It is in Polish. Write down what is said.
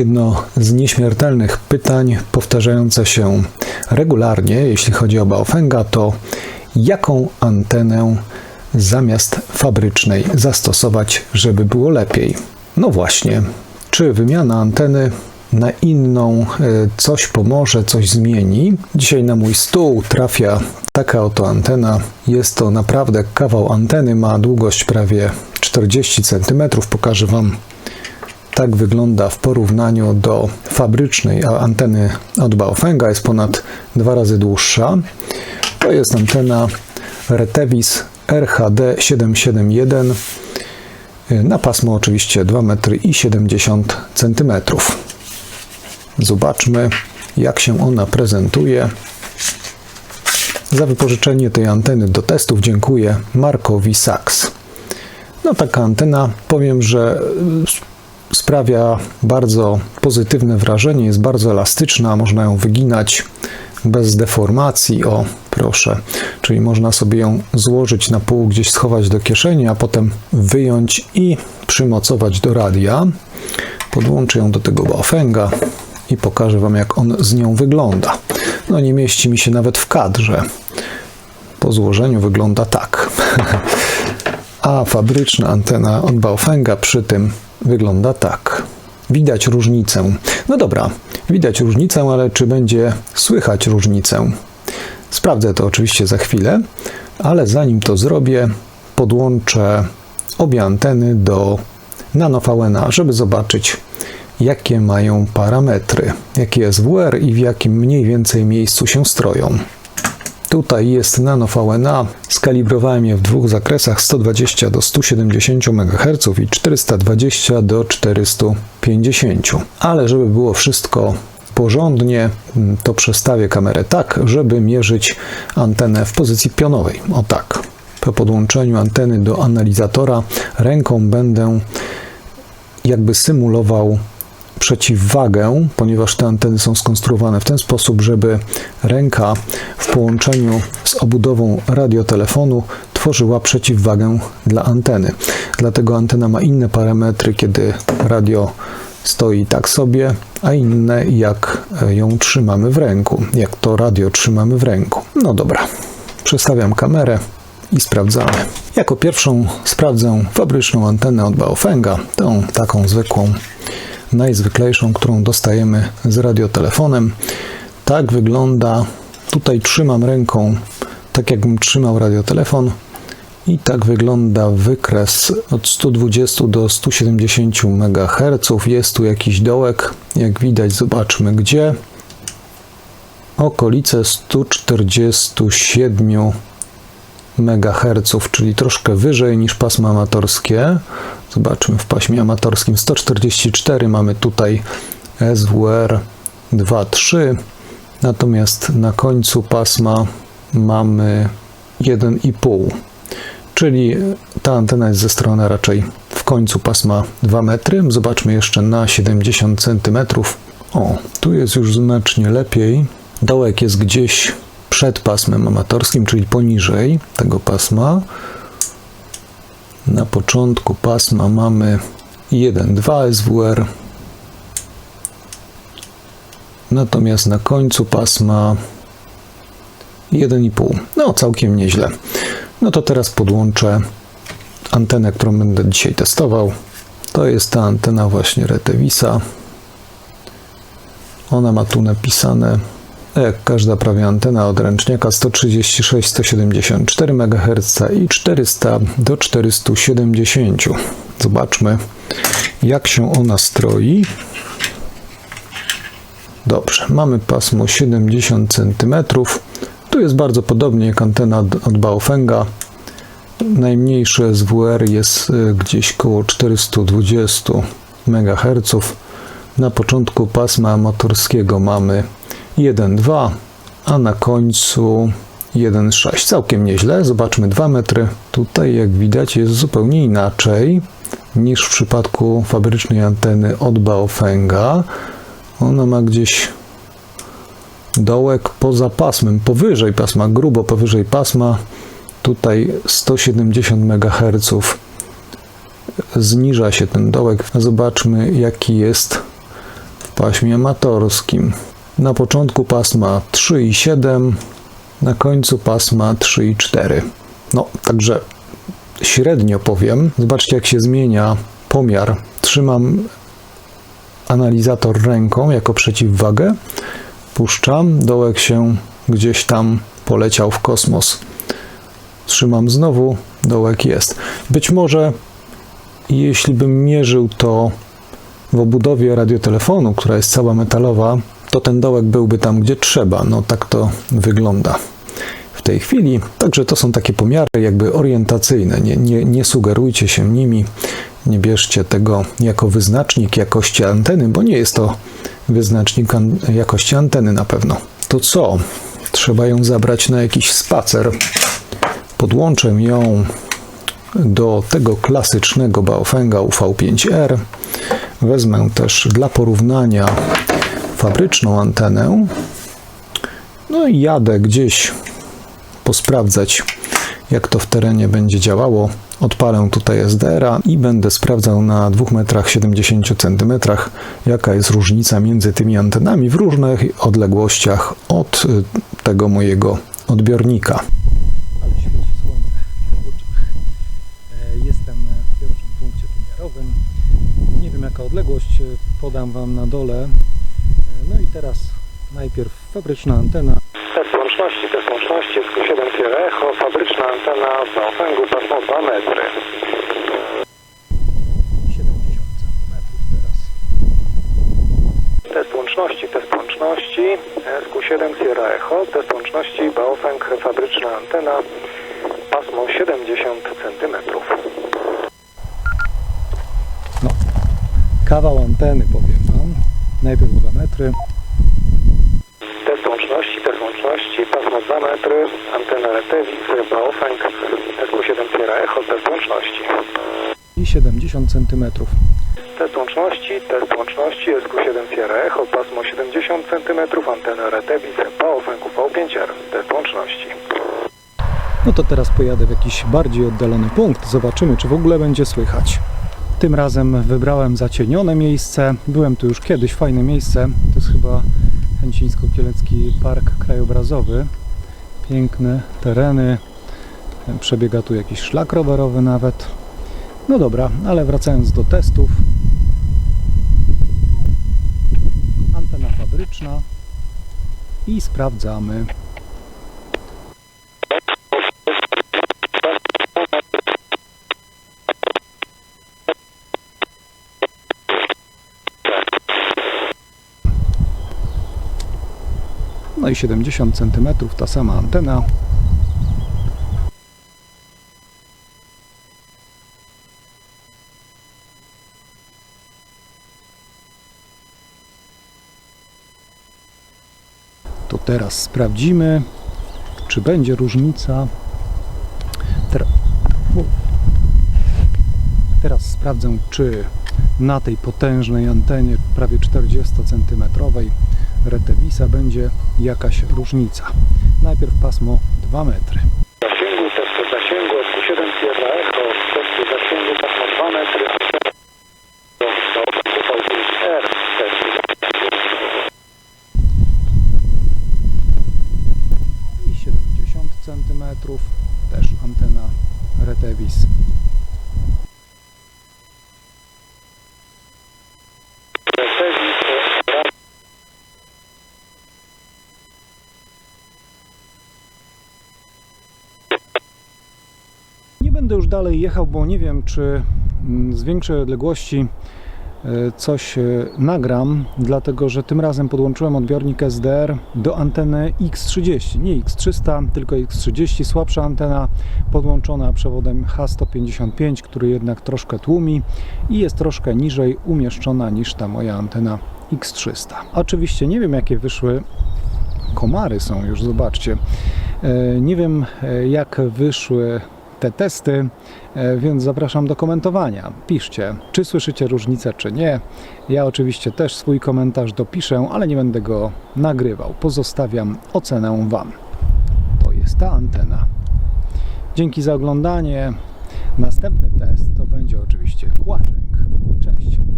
jedno z nieśmiertelnych pytań powtarzające się regularnie, jeśli chodzi o Baofenga, to jaką antenę zamiast fabrycznej zastosować, żeby było lepiej? No właśnie, czy wymiana anteny na inną e, coś pomoże, coś zmieni? Dzisiaj na mój stół trafia taka oto antena. Jest to naprawdę kawał anteny, ma długość prawie 40 cm. Pokażę Wam tak wygląda w porównaniu do fabrycznej anteny od Baofenga. Jest ponad dwa razy dłuższa. To jest antena Retevis RHD 771 na pasmo oczywiście 2,70 m. Zobaczmy, jak się ona prezentuje. Za wypożyczenie tej anteny do testów dziękuję Markowi Sachs. No taka antena, powiem, że sprawia bardzo pozytywne wrażenie, jest bardzo elastyczna, można ją wyginać bez deformacji. O, proszę. Czyli można sobie ją złożyć na pół, gdzieś schować do kieszeni, a potem wyjąć i przymocować do radia. Podłączę ją do tego Baofenga i pokażę Wam, jak on z nią wygląda. No nie mieści mi się nawet w kadrze. Po złożeniu wygląda tak. A fabryczna antena od Baofenga przy tym wygląda tak. Widać różnicę. No dobra, widać różnicę, ale czy będzie słychać różnicę? Sprawdzę to oczywiście za chwilę, ale zanim to zrobię, podłączę obie anteny do NanoVNA, żeby zobaczyć, jakie mają parametry, jaki jest WR i w jakim mniej więcej miejscu się stroją. Tutaj jest nano VNA. Skalibrowałem je w dwóch zakresach 120 do 170 MHz i 420 do 450. Ale żeby było wszystko porządnie, to przestawię kamerę tak, żeby mierzyć antenę w pozycji pionowej. O tak. Po podłączeniu anteny do analizatora ręką będę jakby symulował przeciwwagę, ponieważ te anteny są skonstruowane w ten sposób, żeby ręka w połączeniu z obudową radiotelefonu tworzyła przeciwwagę dla anteny. Dlatego antena ma inne parametry, kiedy radio stoi tak sobie, a inne jak ją trzymamy w ręku, jak to radio trzymamy w ręku. No dobra, przestawiam kamerę i sprawdzamy. Jako pierwszą sprawdzę fabryczną antenę od Baofenga, tą taką zwykłą najzwyklejszą, którą dostajemy z radiotelefonem. Tak wygląda. Tutaj trzymam ręką, tak jakbym trzymał radiotelefon. I tak wygląda wykres od 120 do 170 MHz. Jest tu jakiś dołek, jak widać, zobaczmy gdzie. Okolice 147 MHz, czyli troszkę wyżej niż pasmo amatorskie. Zobaczmy w paśmie amatorskim 144 mamy tutaj SWR 2.3, natomiast na końcu pasma mamy 1,5, czyli ta antena jest ze strony raczej w końcu pasma 2 metry. Zobaczmy jeszcze na 70 cm. O, tu jest już znacznie lepiej. Dołek jest gdzieś przed pasmem amatorskim, czyli poniżej tego pasma. Na początku pasma mamy 1,2 SWR, natomiast na końcu pasma 1,5. No, całkiem nieźle. No to teraz podłączę antenę, którą będę dzisiaj testował. To jest ta antena właśnie Retevisa. Ona ma tu napisane jak każda prawie antena od ręczniaka 136-174 MHz i 400 do 470. Zobaczmy, jak się ona stroi. Dobrze, mamy pasmo 70 cm. Tu jest bardzo podobnie jak antena od Baofenga. Najmniejsze SWR jest e, gdzieś koło 420 MHz. Na początku pasma amatorskiego mamy 1,2, a na końcu 1,6. Całkiem nieźle. Zobaczmy 2 metry. Tutaj, jak widać, jest zupełnie inaczej niż w przypadku fabrycznej anteny od Baofenga. Ona ma gdzieś dołek poza pasmem, powyżej pasma, grubo powyżej pasma. Tutaj 170 MHz zniża się ten dołek. Zobaczmy, jaki jest paśmie amatorskim. Na początku pasma 3,7, na końcu pasma 3,4. No, także średnio powiem. Zobaczcie, jak się zmienia pomiar. Trzymam analizator ręką jako przeciwwagę. Puszczam, dołek się gdzieś tam poleciał w kosmos. Trzymam znowu, dołek jest. Być może, jeśli bym mierzył to w obudowie radiotelefonu, która jest cała metalowa, to ten dołek byłby tam, gdzie trzeba. No tak to wygląda w tej chwili. Także to są takie pomiary jakby orientacyjne. Nie, nie, nie sugerujcie się nimi. Nie bierzcie tego jako wyznacznik jakości anteny, bo nie jest to wyznacznik an- jakości anteny na pewno. To co? Trzeba ją zabrać na jakiś spacer. Podłączę ją do tego klasycznego Baofenga UV5R. Wezmę też dla porównania fabryczną antenę. No i jadę gdzieś posprawdzać, jak to w terenie będzie działało. Odpalę tutaj SDR-a i będę sprawdzał na 2 metrach 70 cm, jaka jest różnica między tymi antenami w różnych odległościach od y, tego mojego odbiornika. ale świeci słońce. E, Jestem w pierwszym punkcie pomiarowym. Nie wiem jaka odległość, e, podam Wam na dole. No i teraz najpierw fabryczna antena. Test łączności, test łączności, SQ7 Sierra Echo, fabryczna antena w Baofengu, pasmo 2 metry. 70 cm teraz. Test łączności, test łączności, SQ7 Sierra Echo, test łączności, Baofeng, fabryczna antena, pasmo 70 cm. No, kawał anteny powiem. Najpierw 2 metry. Test łączności, test łączności, pasmo 2 metry, antena Retevis, Baofeng, SQ7 Sierra Echo, test łączności. i 70 cm. Test łączności, test łączności, SQ7 Sierra Echo, pasmo 70 cm, antena Retevis, Baofeng UV5R, test łączności. No to teraz pojadę w jakiś bardziej oddalony punkt. Zobaczymy, czy w ogóle będzie słychać. Tym razem wybrałem zacienione miejsce. Byłem tu już kiedyś, fajne miejsce. To jest chyba Chęcińsko-Kielecki Park Krajobrazowy. Piękne tereny. Przebiega tu jakiś szlak rowerowy nawet. No dobra, ale wracając do testów. Antena fabryczna. I sprawdzamy. I 70 cm ta sama antena. To teraz sprawdzimy, czy będzie różnica. Teraz sprawdzę, czy na tej potężnej antenie, prawie 40 cm Retevisa będzie jakaś różnica. Najpierw pasmo 2 metry. Zasięgu, testu zasięgu, SQ7 Sierra Echo, testu zasięgu, pasmo 2 metry, antena UV5R, testu i 70 cm też antena Retevis. Retevis, Nie będę już dalej jechał, bo nie wiem, czy mm, z większej odległości e, coś e, nagram, dlatego że tym razem podłączyłem odbiornik SDR do anteny X30, nie X300, tylko X30, słabsza antena podłączona przewodem H155, który jednak troszkę tłumi i jest troszkę niżej umieszczona niż ta moja antena X300. Oczywiście nie wiem jakie wyszły komary są już, zobaczcie. E, Nie wiem jak wyszły te testy, e, więc zapraszam do komentowania. Piszcie, czy słyszycie różnicę, czy nie. Ja oczywiście też swój komentarz dopiszę, ale nie będę go nagrywał. Pozostawiam ocenę Wam. To jest ta antena. Dzięki za oglądanie. Następny test to będzie oczywiście kłaczek. Cześć.